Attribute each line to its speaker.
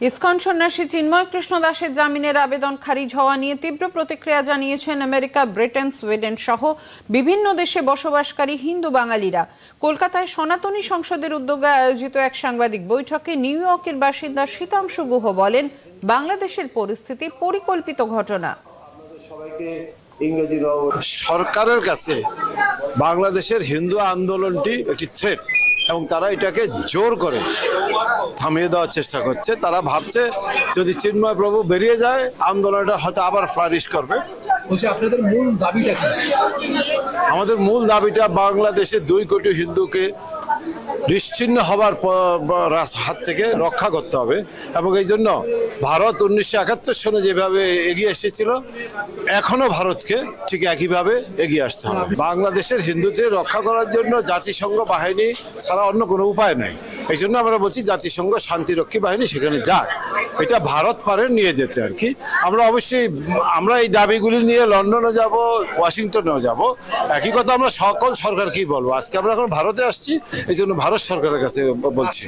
Speaker 1: ISKCON সন্ন্যাসী চিন্ময় কৃষ্ণ দাসের জামিনের আবেদন খারিজ হওয়া নিয়ে তীব্র প্রতিক্রিয়া জানিয়েছেন আমেরিকা, ব্রিটেন, সুইডেন সহ বিভিন্ন দেশে বসবাসকারী হিন্দু বাঙালিরা। কলকাতায় সনাতনী সংসদের উদ্যোগে আয়োজিত এক সাংবাদিক বৈঠকে নিউ ইয়র্কের বাসিন্দা শীতাংশু গুহ বলেন, বাংলাদেশের পরিস্থিতি পরিকল্পিত ঘটনা।
Speaker 2: সরকারের কাছে বাংলাদেশের হিন্দু আন্দোলনটি একটি থ্রেট এবং তারা এটাকে জোর করে থামিয়ে দেওয়ার চেষ্টা করছে। তারা ভাবছে যদি চিন্ময় প্রভু বেরিয়ে যায় আন্দোলনটা হয়তো আবার ফ্লারিশ করবে।
Speaker 3: বলছি আপনাদের মূল দাবিটা কি?
Speaker 2: আমাদের মূল দাবিটা বাংলাদেশে দুই কোটি হিন্দুকে নিশ্চিন্ন হবার হাত থেকে রক্ষা করতে হবে। এবং এই জন্য ভারত উনিশশো একাত্তর সনে যেভাবে এগিয়ে এসেছিল এখনও ভারতকে ঠিক একইভাবে এগিয়ে আসতে হবে। বাংলাদেশের হিন্দুদের রক্ষা করার জন্য জাতিসংঘ বাহিনী ছাড়া অন্য কোনো উপায় নাই। এই জন্য আমরা বলছি জাতিসংঘ শান্তিরক্ষী বাহিনী সেখানে যাক। এটা ভারত পারে নিয়ে যেতে আর কি। আমরা অবশ্যই, আমরা এই দাবিগুলি নিয়ে লন্ডনে যাব, ওয়াশিংটনেও যাব। একই কথা আমরা সকল সরকারকেই বলব। আজকে আমরা এখন ভারতে আসছি, এই জন্য ভারত সরকারের কাছে বলছি।